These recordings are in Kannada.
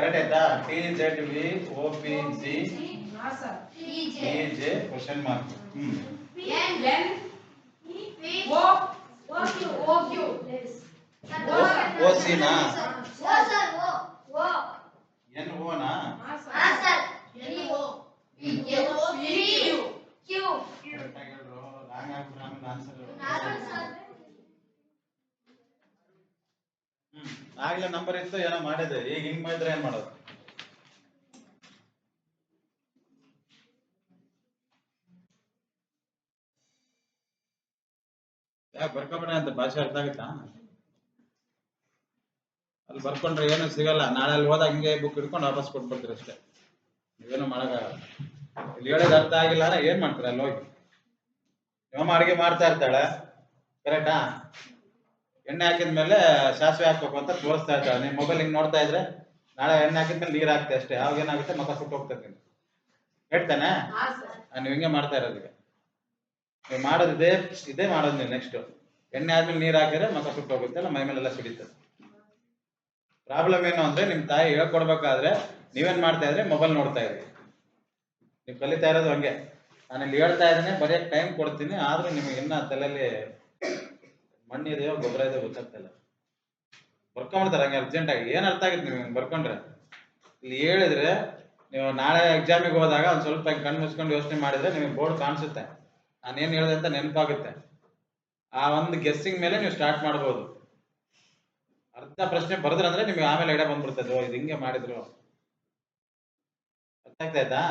ಕರೆಕ್ಟ್ ಆಯ್ತಾ? T Z V O P G ಹಾ J question mark hmm. O O Q O Q O C ನಾ ಎನ್ ಓ ನಾ ಹಾ ಸರ್ ಪಿ ಕ್ಯೂ ಕರೆಕ್ಟ್ ಆಗಿ ಹೇಳ್ರು ರಾಂಗ್ ಆಗ್ಬಿಟ್ರೆ ಆಮೇಲೆ ಆನ್ಸರ್ ಹ್ಮ್ ಆಗ್ಲೇ ನಂಬರ್ ಇತ್ತು, ಏನೋ ಮಾಡಿದೆ. ಈಗ ಹಿಂಗ್ ಮಾಡಿದ್ರೆ ಏನ್ ಮಾಡೋದು? ಯಾಕೆ ಬರ್ಕೊಬೇಡ ಅಂತ ಭಾಷೆ ಅರ್ಥ ಆಗುತ್ತಾ? ಅಲ್ಲಿ ಬರ್ಕೊಂಡ್ರೆ ಏನು ಸಿಗಲ್ಲ. ನಾಳೆ ಅಲ್ಲಿ ಹೋದಾಗ ಹಿಂಗೆ ಬುಕ್ ಹಿಡ್ಕೊಂಡು ವಾಪಸ್ ಕೊಟ್ಬಿಡ್ತೀರಿ ಅಷ್ಟೇ. ನೀವೇನು ಮಾಡಕ್ಕಾಗಲ್ಲ. ಇಲ್ಲಿ ಹೇಳೋದು ಅರ್ಥ ಆಗಿಲ್ಲ ಅಂದ್ರೆ ಏನ್ ಮಾಡ್ತಾರೆ ಅಲ್ಲಿ ಹೋಗಿ? ನಿಮ್ಮಮ್ಮ ಅಡಿಗೆ ಮಾಡ್ತಾ ಇರ್ತಾಳೆ. ಕರೆಕ್ಟಾ ಎಣ್ಣೆ ಹಾಕಿದ್ಮೇಲೆ ಸಾಸಿವೆ ಹಾಕ್ಬೇಕು ಅಂತ ತೋರಿಸ್ತಾ ಇದ್ದಾರೆ. ನೀವು ಮೊಬೈಲ್ ಹಿಂಗ್ ನೋಡ್ತಾ ಇದ್ರೆ ನಾಳೆ ಎಣ್ಣೆ ಹಾಕಿದ್ಮೇಲೆ ನೀರು ಹಾಕ್ತೆ ಅಷ್ಟೇ. ಅವಾಗ ಏನಾಗುತ್ತೆ? ಮಕ್ಕ ಸುಟ್ಟು ಹೋಗ್ತದೆ ಹೇಳ್ತಾನೆ? ನೀವು ಹಿಂಗೆ ಮಾಡ್ತಾ ಇರೋದು ಈಗ. ನೀವು ಮಾಡೋದು ಇದೇ ಇದೇ ಮಾಡೋದು ನೀವು ನೆಕ್ಸ್ಟ್ ಎಣ್ಣೆ ಆದ್ಮೇಲೆ ನೀರು ಹಾಕಿದ್ರೆ ಮಕ್ಕ ಸುಟ್ಟು ಹೋಗುತ್ತೆ ಅಲ್ಲ ಮೈ ಮೇಲೆಲ್ಲ ಸಿಡಿತದೆ. ಪ್ರಾಬ್ಲಮ್ ಏನು ಅಂದ್ರೆ ನಿಮ್ ತಾಯಿ ಹೇಳ್ಕೊಡ್ಬೇಕಾದ್ರೆ ನೀವೇನ್ ಮಾಡ್ತಾ ಇದ್ರೆ ಮೊಬೈಲ್ ನೋಡ್ತಾ ಇದ್ರಿ ನೀವು ಕಲಿತಾ ಇರೋದು ಹಂಗೆ. ನಾನು ಇಲ್ಲಿ ಹೇಳ್ತಾ ಇದ್ದೀನಿ ಬರೆಯಕ್ಕೆ ಟೈಮ್ ಕೊಡ್ತೀನಿ ಆದ್ರೂ ನಿಮಗೆ ಇನ್ನ ತಲೆಯಲ್ಲಿ ಮಣ್ಣಿದೆಯೋ ಗೊಬ್ಬರ ಇದೆಯೋ ಗೊತ್ತಾಗ್ತಿಲ್ಲ ಬರ್ಕೊಂಡ್ಬಿಡ್ತಾರೆ, ಹಂಗೆ ಅರ್ಜೆಂಟ್ ಆಗಿ. ಏನ್ ಅರ್ಥ ಆಗುತ್ತೆ ನೀವು ಬರ್ಕೊಂಡ್ರೆ? ಇಲ್ಲಿ ಹೇಳಿದ್ರೆ ನೀವು ನಾಳೆ ಎಕ್ಸಾಮಿಗೆ ಹೋದಾಗ ಒಂದು ಸ್ವಲ್ಪ ಹಿಂಗೆ ಕಣ್ಣು ಮುಚ್ಕೊಂಡು ಯೋಚನೆ ಮಾಡಿದ್ರೆ ನಿಮಗೆ ಬೋರ್ಡ್ ಕಾಣಿಸುತ್ತೆ. ನಾನು ಏನು ಹೇಳಿದೆ ಅಂತ ನೆನಪಾಗುತ್ತೆ. ಆ ಒಂದು ಗೆಸ್ಸಿಂಗ್ ಮೇಲೆ ನೀವು ಸ್ಟಾರ್ಟ್ ಮಾಡ್ಬೋದು. ಅರ್ಧ ಪ್ರಶ್ನೆ ಬರೆದ್ರೆ ಅಂದ್ರೆ ನಿಮಗೆ ಆಮೇಲೆ ಎಡೆ ಬಂದ್ಬಿಡ್ತದೆ ಇದು ಹಿಂಗೆ ಮಾಡಿದ್ರು. ಅರ್ಥ ಆಗ್ತಾ ಆಯ್ತಾ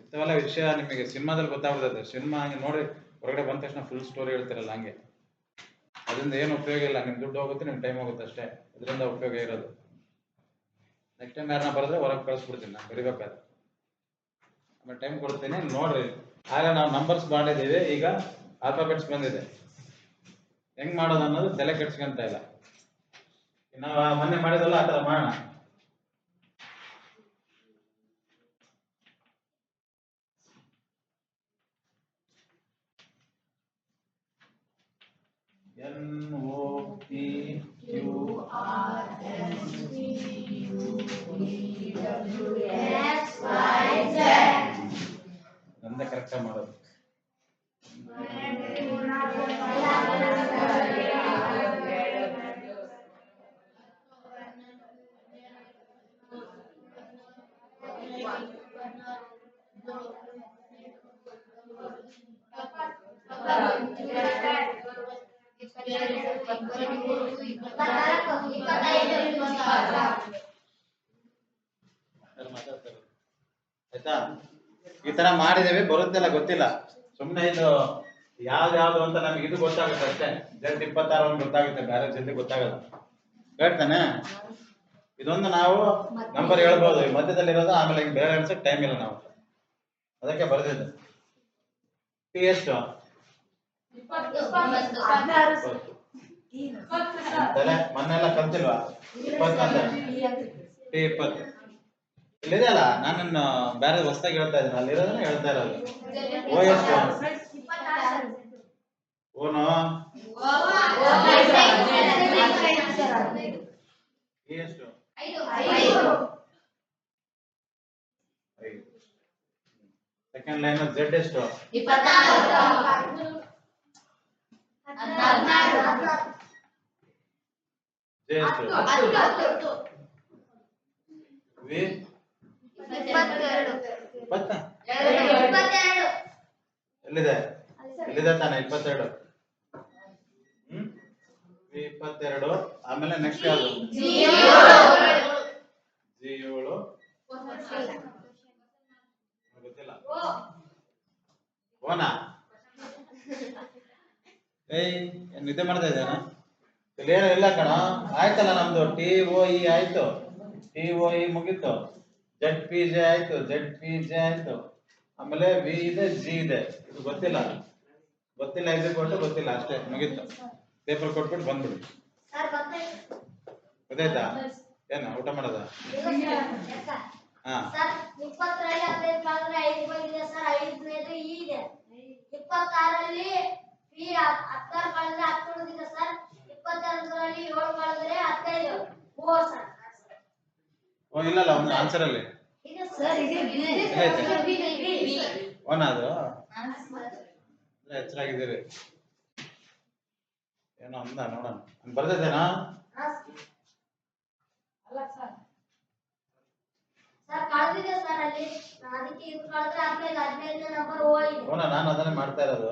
ಇಂಥವೆಲ್ಲ ವಿಷಯ ನಿಮಗೆ ಸಿನಿಮಾದಲ್ಲಿ ಗೊತ್ತಾಗ್ಬಿಡ್ತದೆ ಸಿನಿಮಾ ಹಂಗೆ ನೋಡಿ ಹೊರಗಡೆ ಬಂದ ತಕ್ಷಣ ಫುಲ್ ಸ್ಟೋರಿ ಹೇಳ್ತಿರಲ್ಲ ಹಂಗೆ. ಅದರಿಂದ ಏನು ಉಪಯೋಗ ಇಲ್ಲ ನಿಮ್ ದುಡ್ಡು ಹೋಗುತ್ತೆ ನಿಮ್ ಟೈಮ್ ಹೋಗುತ್ತೆ ಅಷ್ಟೇ. ಇದರಿಂದ ಉಪಯೋಗ ಇರೋದು. ನೆಕ್ಸ್ಟ್ ಟೈಮ್ ಯಾರನ್ನ ಬರೆದ್ರೆ ಹೊರಗೆ ಕಳಿಸ್ಬಿಡ್ತೀನಿ ನಾನು ಬರಿಬೇಕಾದ್ರೆ ಆಮೇಲೆ ಟೈಮ್ ಕೊಡ್ತೀನಿ, ನೋಡ್ರಿ. ಆಗ ನಾವು ನಂಬರ್ಸ್ ಮಾಡಿದ್ದೀವಿ ಈಗ ಆಲ್ಫಾಬೆಟ್ಸ್ ಬಂದಿದೆ. ಹೆಂಗ್ ಮಾಡೋದು ಅನ್ನೋದು ತಲೆ ಕೆಡ್ಸ್ಕೊಂತ ಇಲ್ಲ. ನಾವು ಮೊನ್ನೆ ಮಾಡಿದಲ್ಲ ಆ ಥರ ಮಾಡೋಣ. ನಂದೇ ಕರೆಕ್ಟಾಗಿ ಮಾಡೋದು ಯಾರು ಮಾತಾಡ್ತಾರೆ? ಆಯ್ತಾ ಈ ತರ ಮಾಡಿದೇವೆ ಬರುತ್ತೆಲ್ಲ ಗೊತ್ತಿಲ್ಲ. ಸುಮ್ಮನೆ ಇದು ಯಾವ್ದು ಯಾವ್ದು ಅಂತ ನಮ್ಗೆ ಇದು ಗೊತ್ತಾಗುತ್ತೆ ಅಷ್ಟೇ. ಜಂಟ್ ಇಪ್ಪತ್ತಾರು ಒಂದು ಗೊತ್ತಾಗುತ್ತೆ ಬೇರೆ ಜಲ್ದಿ ಗೊತ್ತಾಗಲ್ಲ. ಹೇಳ್ತಾನೆ. ಇದೊಂದು ನಾವು ನಂಬರ್ ಹೇಳ್ಬೋದು. ಈ ಮಧ್ಯದಲ್ಲಿರೋದು ಆಮೇಲೆ ಬೇರೆ ಅನ್ಸಕ್ ಟೈಮ್ ಇಲ್ಲ ನಾವು. ಅದಕ್ಕೆ ಬರ್ದಿದ್ದು. ಪಿ ಎಷ್ಟು ಮೊನ್ನೆಲ್ಲ ಕಲ್ತಿಲ್ವಾ? ಇಪ್ಪತ್ತಂದ್ರೆ ಪಿ ಇಪ್ಪತ್ತು. ಇಲ್ಲಿದೆಯಲ್ಲ? ನಾನು ಬೇರೆ ಹೊಸದಾಗಿ ಹೇಳ್ತಾ ಇದ್ದೀನಿ ಅಲ್ಲಿರೋದನ್ನ ಹೇಳ್ತಾ ಇರೋದು. ಓ ಎಷ್ಟು ಓನು? ಎಷ್ಟು ಸೆಕೆಂಡ್ ಲೈನ್ ಜೆಡ್ ಎಷ್ಟು ಜೆ ಎಷ್ಟು ವಿ ಎಲ್ಲಿದೆ? ಎಲ್ಲಿದೆ ತಾನೆ? ಇಪ್ಪತ್ತೆರಡು. ಹ್ಮ್? ಇಪ್ಪತ್ತೆರಡು. ಆಮೇಲೆ ನೆಕ್ಸ್ಟ್ ಯಾವುದು? ಜಿ ಏಳು ಗೊತ್ತಿಲ್ಲ. ಓನಾ? ಏಯ್ ನಿದ್ದೆ ಮಾಡ್ತಾ ಇದ್ದಾನ? ಕ್ಲಿಯರ್ ಇಲ್ಲ ಕಣ. ಆಯ್ತಲ್ಲ ನಮ್ದು. ಟಿ ಓ ಇ ಆಯ್ತು. ಟಿ ಓ ಇ ಮುಗೀತು. ಜೆಡ್ ಪಿ ಜೆ ಆಯ್ತು ಜೆಡ್ ಪಿ ಜೆ ಆಯ್ತು. ಆಮೇಲೆ ವಿ ಇದೆ ಜಿ ಇದೆ. ಇದು ಗೊತ್ತಿಲ್ಲ. ಗೊತ್ತಿಲ್ಲ ಇದು ಕೊಟ್ಟು ಗೊತ್ತಿಲ್ಲ ಅಷ್ಟೇ ಮುಗೀತು. ಪೇಪರ್ ಕೊಟ್ಬಿಟ್ಟು ಬಂದ್ಬಿಡಿ. ಗೊತ್ತಾಯ್ತಾ? ಏನು ಊಟ ಮಾಡೋದ? ಹಾ. ಇಪ್ಪತ್ತರಲ್ಲಿ ಹದಿನೈದು ಕಳೆದ್ರೆ ಐದು ಬಂದಿದೆ ಸರ್ ಐದನೇದು ಈ ಇದೆ ಇಪ್ಪತ್ತಾರಲ್ಲಿ ಹತ್ತಾರು ಹತ್ತು ಉಳಿದಿದೆ ಸರ್ ಇಪ್ಪತ್ತೆರಡರಲ್ಲಿ ಏಳು ಕಳೆದ್ರೆ ಹದಿನೈದು ಓ ಸರ್ ಓ ಇಲ್ಲಲ್ಲ ಒಂದು ಆನ್ಸರ್ ಅಲ್ಲಿ. ಈಗ ಸರ್ ಇದೆ ಓನ್ ಅದು ಎಚ್ಚರಾಗಿದ್ದೀರಿ. ಏನೋ ಅಂದ ನೋಡೋಣ. ಬರ್ದಿದ್ದೇನಾ ನಾನು ಅದನ್ನೇ ಮಾಡ್ತಾ ಇರೋದು.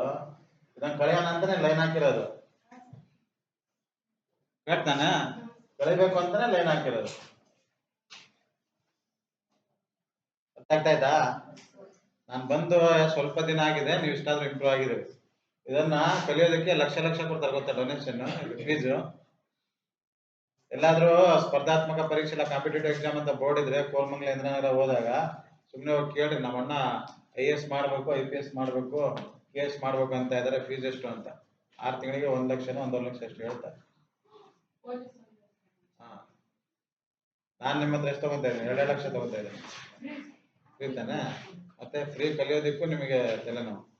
ಇದನ್ನ ಕಳೆಯೋಣ ಅಂತಾನೆ ಲೈನ್ ಹಾಕಿರೋದು. ಕರೆಕ್ಟ್ ಕಳಿಬೇಕು ಅಂತಾನೆ ಲೈನ್ ಹಾಕಿರೋದು. ಗೊತ್ತಾಗ್ತಾ ನಾನು ಬಂದು ಸ್ವಲ್ಪ ದಿನ ಆಗಿದೆ, ನೀವು ಇಷ್ಟಾದ್ರೂ ಇಂಪ್ರೂವ್ ಆಗಿದ್ದೀವಿ ಇದನ್ನ ಕಲಿಯೋದಕ್ಕೆ ಲಕ್ಷ ಲಕ್ಷ ಕೊಡ್ತಾರೆ ಗೊತ್ತಾ ಡೊನೇಷನ್ ಫೀಸು ಎಲ್ಲಾದ್ರೂ ಸ್ಪರ್ಧಾತ್ಮಕ ಪರೀಕ್ಷೆ ಇಲ್ಲ ಕಾಂಪಿಟೇಟಿವ್ ಎಕ್ಸಾಮ್ ಅಂತ ಬೋರ್ಡ್ ಇದ್ರೆ ಕೋರ್ಮಂಗ್ಲ ಇಂದ್ರನಗರ ಹೋದಾಗ ಸುಮ್ಮನೆ ಹೋಗಿ ಕೇಳಿ ನಮ್ಮ ಅಣ್ಣ ಐ ಎಸ್ ಮಾಡಬೇಕು ಐ ಪಿ ಎಸ್ ಮಾಡಬೇಕು ಕೆ ಎಸ್ ಮಾಡಬೇಕು ಅಂತ ಇದಾರೆ ಫೀಸ್ ಎಷ್ಟು ಅಂತ. ಆರು ತಿಂಗಳಿಗೆ ಒಂದು ಲಕ್ಷನೋ, ಒಂದೂವರೆ ಲಕ್ಷ ಎಷ್ಟು ಹೇಳ್ತಾರೆ ನಾನು ನಿಮ್ಮ ಹತ್ರ ಎಷ್ಟು ತಗೊಂತಾ ಇದ್ದೀನಿ? ಎರಡೆರಡು ಲಕ್ಷ ತಗೊಂತಾ ಇದ್ದೀನಿ. ಫ್ರೀ ತಾನೆ ಮತ್ತೆ ಫ್ರೀ ಕಲಿಯೋದಕ್ಕೂ ನಿಮಗೆ ತಲೆನೋವು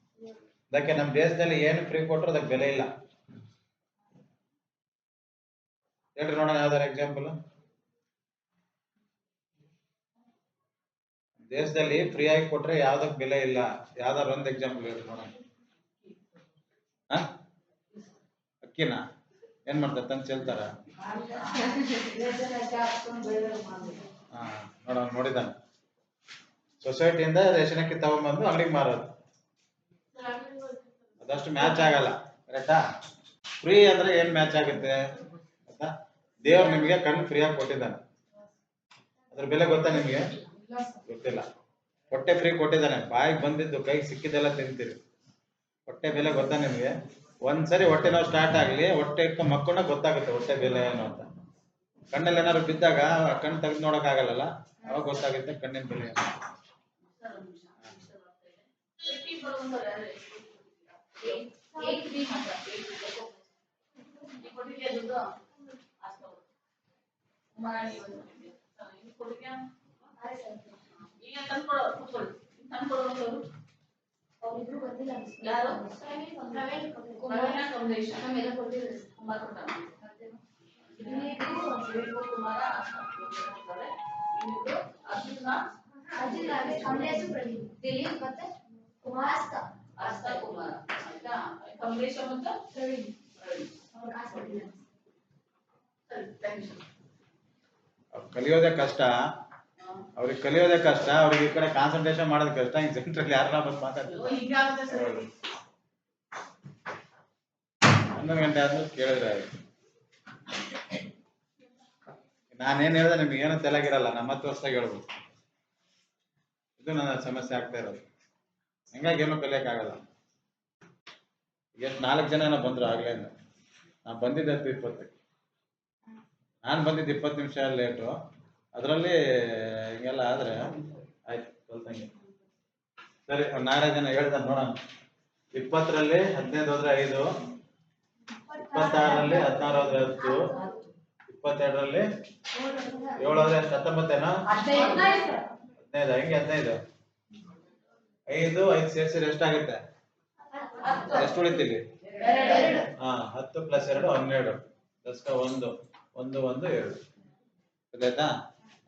ಅದಕ್ಕೆ ನಮ್ಮ ದೇಶದಲ್ಲಿ ಏನು ಫ್ರೀ ಕೊಟ್ಟರು ಅದಕ್ಕೆ ಬೆಲೆ ಇಲ್ಲ. ಹೇಳ್ರಿ ನೋಡೋಣ ಯಾವ್ದಾರ ಎಕ್ಸಾಂಪಲ್ ದೇಶದಲ್ಲಿ ಫ್ರೀ ಆಗಿ ಕೊಟ್ರೆ ಯಾವ್ದಕ್ ಬೆಲೆ ಇಲ್ಲ? ಯಾವ್ದಾರ ಒಂದ್ ಎಕ್ಸಾಂಪಲ್ ಹೇಳ್ರಿ ನೋಡೋಣ. ಹ? ಅಕ್ಕಿನ? ಏನ್ ಮಾಡ್ತಾರೆ ತಂದು ಚೆಲ್ತಾರ? ಹಾ ನೋಡೋಣ ನೋಡಿದಾನೆ ಸೊಸೈಟಿಯಿಂದ ರೇಷನ್ ಅಕ್ಕಿ ತಗೊಂಡ್ಬಂದು ಅಂಗಡಿಗೆ ಮಾರೋದು. ಅದಷ್ಟು ಮ್ಯಾಚ್ ಆಗಲ್ಲ ಕರೆಕ್ಟಾ ಫ್ರೀ ಅಂದ್ರೆ ಏನ್ ಮ್ಯಾಚ್ ಆಗುತ್ತೆ? ಆಯ್ತಾ? ದೇವ್ರು ನಿಮಗೆ ಕಣ್ಣು ಫ್ರೀ ಆಗಿ ಕೊಟ್ಟಿದ್ದಾನೆ. ಅದ್ರ ಬೆಲೆ ಗೊತ್ತಾ ನಿಮ್ಗೆ? ಗೊತ್ತಿಲ್ಲ. ಹೊಟ್ಟೆ ಫ್ರೀ ಕೊಟ್ಟಿದ್ದಾನೆ. ಬಾಯಿಗೆ ಬಂದಿದ್ದು, ಕೈಗೆ ಸಿಕ್ಕಿದ್ದೆಲ್ಲ ತಿಂತೀರಿ. ಹೊಟ್ಟೆ ಬೆಲೆ ಗೊತ್ತಾ ನಿಮ್ಗೆ? ಒಂದ್ಸರಿ ಹೊಟ್ಟೆ ನೋವು ಸ್ಟಾರ್ಟ್ ಆಗ್ಲಿ, ಹೊಟ್ಟೆ ಇಟ್ಕೊಂಡು ಮಕ್ಕಳ ಗೊತ್ತಾಗುತ್ತೆ ಹೊಟ್ಟೆ ಬೆಲೆ ಏನು ಅಂತ. ಕಣ್ಣಲ್ಲಿ ಏನಾದ್ರು ಬಿದ್ದಾಗ ಕಣ್ಣು ತೆಗೆದು ನೋಡಕ್ ಅವಾಗ ಗೊತ್ತಾಗುತ್ತೆ ಕಣ್ಣಿನ ಬೆಲೆ एक भी मतलब एक देखो रिपोर्ट क्या दूँगा आज का हमारा नहीं बन रिपोर्ट क्या अरे सर ये तन पड़ो कुछ तन पड़ो करो और इधर बदल यार प्राइवेट प्राइवेट कॉम्बिनेशन में मेरा कोई हमारा कोटा ये तो तुम्हारा आज का प्रोग्राम है इनको अपना ಅರ್ಜುನ್ ರಾಜೇಶ್ ಕಮಲೇಶ್ ಪ್ರದೀಪ್ ದಿಲೀಪ್ ಮತ್ತೆ ಕುಮಾರ್ ಆಸ್ತಾ ಕುಮಾರ. ಆಯ್ತಾ? ಕಮಲೇಶ ಮತ್ತೆ ಪ್ರವೀಣ್. ಅವ್ರ ಕಾಸು ಕೊಟ್ಟಿಲ್ಲ. ಸರಿ ಥ್ಯಾಂಕ್ ಯು ಕಲಿಯೋದೇ ಕಷ್ಟ. ಅವ್ರಿಗೆ ಕಲಿಯೋದೇ ಕಷ್ಟ. ಅವ್ರಿಗೆ ಈ ಕಡೆ ಕಾನ್ಸಂಟ್ರೇಷನ್ ಮಾಡೋದ್ ಕಷ್ಟ. ಈ ಜನರಲ್ಲಿ ಯಾರನ್ನ ಬಂದು ಮಾತಾಡ್ತಾರೆ? ಈಗ ಆಗುತ್ತೆ ಸರಿ. ಹನ್ನೊಂದು ಗಂಟೆ ಆದ್ಮೇಲೆ ಕೇಳಿದ್ರೆ ಆಯ್ತು. ನಾನೇನ್ ಹೇಳ್ದೆ ನಿಮ್ಗೆ ಏನೂ ತಲೆಗಿರಲ್ಲ ನಮ್ಮ ಹತ್ತು ವರ್ಷದಾಗ ಹೇಳ್ಬೋದು ಇದು ನನ್ನ ಸಮಸ್ಯೆ ಆಗ್ತಾ ಇರೋದು. ಹಂಗಾಗಿ ಏನೂ ಕಲಿಯಕ್ಕಾಗಲ್ಲ ಎಷ್ಟು ನಾಲ್ಕು ಜನ ಬಂದ್ರು ಆಗ್ಲೇ ನಾನು ಬಂದಿದ್ದೆ ಹತ್ತು ಇಪ್ಪತ್ತು ನಾನು ಬಂದಿದ್ದು ಇಪ್ಪತ್ತು ನಿಮಿಷ ಲೇಟು. ಅದರಲ್ಲಿ ಹಿಂಗೆಲ್ಲ ಆದ್ರೆ ಆಯ್ತು, ಕಲ್ತಂಗೆ. ಸರಿ, ಒಂದು ನಾಲ್ಕು ಜನ ಹೇಳ್ದೆ ನೋಡೋಣ. ಇಪ್ಪತ್ತರಲ್ಲಿ ಹದಿನೈದು ಹೋದ್ರೆ ಐದು. ಇಪ್ಪತ್ತಾರರಲ್ಲಿ ಹದಿನಾರು ಹೋದ್ರೆ ಹತ್ತು. ಇಪ್ಪತ್ತೆರಡರಲ್ಲಿ ಏಳು ಹೋದ್ರೆ ಎಷ್ಟು ಹತ್ತೊಂಬತ್ತೇನಾ ಹದಿನೈದು, ಹೆಂಗೆ ಹದಿನೈದು? ಐದು ಐದು ಸೇರಿಸಿದ್ರೆ ಎಷ್ಟಾಗುತ್ತೆ? ಎಷ್ಟು ಉಳಿತೀವಿ? ಹಾ, ಹತ್ತು ಪ್ಲಸ್ ಎರಡು, ಹನ್ನೆರಡು. ದಸ್ಕ ಒಂದು ಒಂದು ಒಂದು, ಎರಡು. ಗೊತ್ತಾಯ್ತಾ?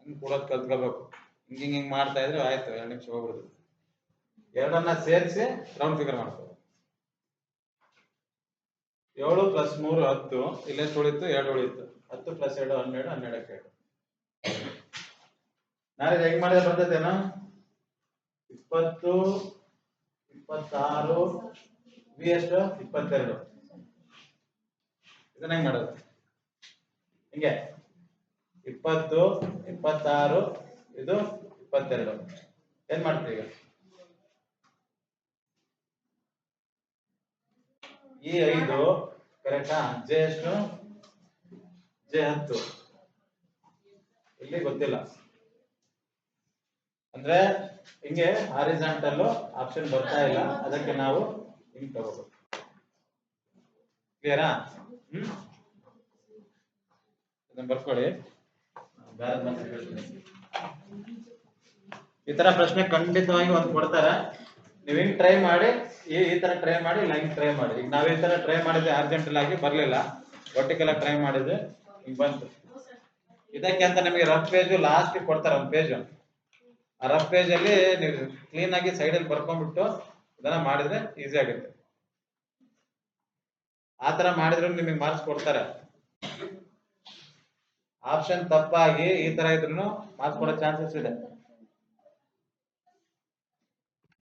ಹಂಗ್ ಕೂಡೋದ್ ಕಲ್ತ್ಕೋಬೇಕು. ಹಿಂಗ್ ಹಿಂಗ್ ಹಿಂಗ್ ಮಾಡ್ತಾ ಇದ್ರೆ ಆಯ್ತು, ಎರಡು ನಿಮಿಷ ಹೋಗ್ಬಿಡುದು. ಎರಡನ್ನ ಸೇರಿಸಿ ರೌಂಡ್ ಫಿಗರ್ ಮಾಡ್ಕೋ ಏಳು ಪ್ಲಸ್ ಮೂರು, ಹತ್ತು. ಇಲ್ಲೆಷ್ಟು ಉಳಿತು? ಎರಡು ಉಳಿತು. ಹತ್ತು ಪ್ಲಸ್ ಎರಡು, ಹನ್ನೆರಡು, ಹನ್ನೆರಡಕ್ಕೆ ಎರಡು. ನಾಳೆ ಹೆಂಗ್ ಮಾಡಿದ್ರೆ ಬರ್ತದೇನೋ ಇಪ್ಪತ್ತು, ಇಪ್ಪತ್ತಾರು ವಿ ಎಷ್ಟು? ಇಪ್ಪತ್ತೆರಡು. ಇದನ್ನ ಹೆಂಗ್ ಮಾಡೋದು? ಹಿಂಗೆ. ಇಪ್ಪತ್ತು, ಇಪ್ಪತ್ತಾರು, ಇದು ಇಪ್ಪತ್ತೆರಡು. ಏನ್ ಮಾಡ್ತೀವಿ ಈಗ? ಈ ಐದು ಕರೆಕ್ಟಾ ಜೆ ಎಷ್ಟು? ಜೆ ಹತ್ತು. ಇಲ್ಲಿ ಗೊತ್ತಿಲ್ಲ. ಅಂದ್ರೆ ಹಿಂಗೆ ಹಾರಿಜಾಂಟಲ್ ಆಪ್ಷನ್ ಬರ್ತಾ ಇಲ್ಲ. ಅದಕ್ಕೆ ನಾವು ಹಿಂಗ್ ತಗೋಬೇಕು. ಕ್ಲಿಯರಾ ಹ್ಮ್? ಇದನ್ನ ಬರ್ಕೊಳ್ಳಿ. ಈ ತರ ಪ್ರಶ್ನೆ ಖಂಡಿತವಾಗಿ ಒಂದು ಕೊಡ್ತಾರೆ. ನೀವ್ ಹಿಂಗ್ ಟ್ರೈ ಮಾಡಿ, ಈ ತರ ಟ್ರೈ ಮಾಡಿ, ಇಲ್ಲ ಹಿಂಗ್ ಟ್ರೈ ಮಾಡಿ. ಈಗ ನಾವ್ ಈ ತರ ಟ್ರೈ ಮಾಡಿದ್ವಿ ಅರ್ಜೆಂಟಲ್ ಆಗಿ ಬರ್ಲಿಲ್ಲ. ಒಟ್ಟಿಗೆಲ್ಲ ಟ್ರೈ ಮಾಡಿದ್ವಿ ಹಿಂಗ್ ಬಂತು. ಇದಕ್ಕೆ ಅಂತ ನಮಗೆ ರಫ್ ಪೇಜು ಲಾಸ್ಟ್ ಕೊಡ್ತಾರೆ ಒಂದ್ ಪೇಜ್ ರಫ್ ಪೇಜ್ ಅಲ್ಲಿ ನೀವು ಕ್ಲೀನ್ ಆಗಿ ಸೈಡ್ ಅಲ್ಲಿ ಬರ್ಕೊಂಡ್ಬಿಟ್ಟು ಇದನ್ನ ಮಾಡಿದ್ರೆ ಈಸಿ ಆಗುತ್ತೆ. ಆ ತರ ಮಾಡಿದ್ರು ನಿಮಗೆ ಮಾರ್ಕ್ಸ್ ಕೊಡ್ತಾರೆ. ಆಪ್ಷನ್ ತಪ್ಪಾಗಿ ಈ ತರ ಇದ್ರು ಮಾರ್ಕ್ಸ್ ಕೊಡೋ ಚಾನ್ಸಸ್ ಇದೆ.